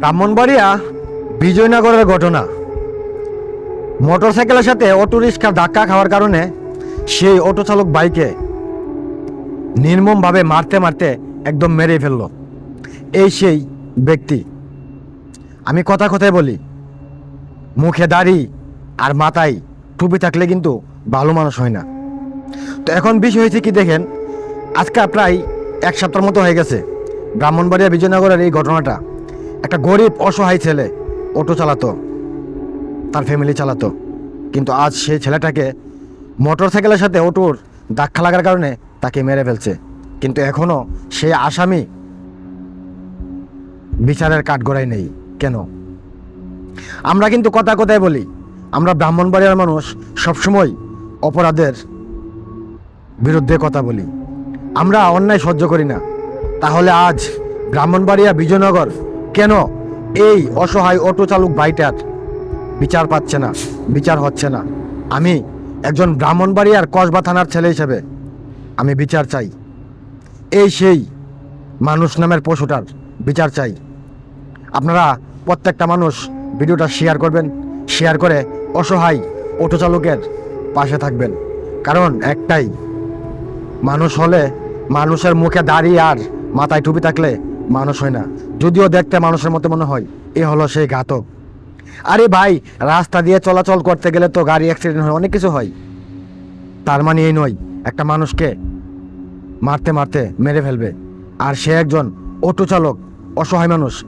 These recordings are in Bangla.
ব্রাহ্মণবাড়িয়া বিজয়নগরের ঘটনা। মোটরসাইকেলের সাথে অটো রিক্সা ধাক্কা খাওয়ার কারণে সেই অটো চালক বাইকে নির্মমভাবে মারতে মারতে একদম মেরে ফেলল। এই সেই ব্যক্তি। আমি কথা কথায় বলি, মুখে দাড়ি আর মাথায় টুপি থাকলে কিন্তু ভালো মানুষ হয় না। তো এখন বিষয় হয়েছে কি দেখেন, আজকে প্রায় এক সপ্তাহের মতো হয়ে গেছে ব্রাহ্মণবাড়িয়া বিজয়নগরের এই ঘটনাটা। একটা গরিব, অসহায় ছেলে অটো চালাতো, তার ফ্যামিলি চালাতো। কিন্তু আজ সেই ছেলেটাকে মোটর সাইকেলের সাথে অটোর ধাক্কা লাগার কারণে তাকে মেরে ফেলছে। কিন্তু এখনও সেই আসামি। বিচারের কাঠগড়াই নেই। কেন? আমরা কিন্তু কথা কথায় বলি। আমরা ব্রাহ্মণবাড়িয়ার মানুষ সবসময় অপরাধের বিরুদ্ধে কথা বলি। আমরা অন্যায় সহ্য করি না। তাহলে আজ ব্রাহ্মণবাড়িয়া বিজয়নগর কেন? এই অসহায় অটো চালক ভাইটার বিচার পাচ্ছে না, বিচার হচ্ছে না। আমি একজন ব্রাহ্মণবাড়ি আর কসবা থানার ছেলে হিসেবে আমি বিচার চাই। এই সেই মানুষ নামের পশুটার বিচার চাই। আপনারা প্রত্যেকটা মানুষ ভিডিওটা শেয়ার করবেন, শেয়ার করে অসহায় অটো চালকের পাশে থাকবেন। কারণ একটাই, মানুষ হলে মানুষের মুখে দাড়ি আর মাথায় টুপি থাকলে মানুষ হয় না। যদিও দেখতে মানুষের মতো মনে হয়, এ হলো সেই ঘাতক। আরে ভাই, রাস্তা দিয়ে চলাচল করতে গেলে তো গাড়ি অ্যাক্সিডেন্ট হয়, অনেক কিছু হয়। তার মানে এই নয়, একটা মানুষকে মারতে মারতে মেরে ফেলবে। আর সে একজন অটো চালক, অসহায় মানুষ।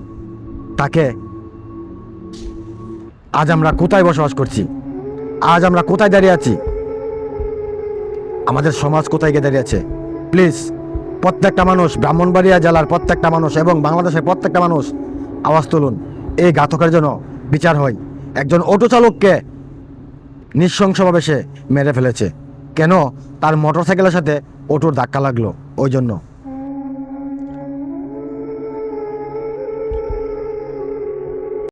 তাকে আজ আমরা কোথায় বসবাস করছি? আজ আমরা কোথায় দাঁড়িয়ে আছি? আমাদের সমাজ কোথায় গিয়ে দাঁড়িয়ে আছে? প্লিজ প্রত্যেকটা মানুষ ব্রাহ্মণবাড়িয়া জেলার প্রত্যেকটা মানুষ এবং বাংলাদেশের প্রত্যেকটা মানুষ আওয়াজ তুলুন। এই ঘাতকের জন্য বিচার হয়। একজন অটো চালককে নৃশংসভাবে সে মেরে ফেলেছে। কেন? তার মোটরসাইকেলের সাথে অটোর ধাক্কা লাগল। ওই জন্য।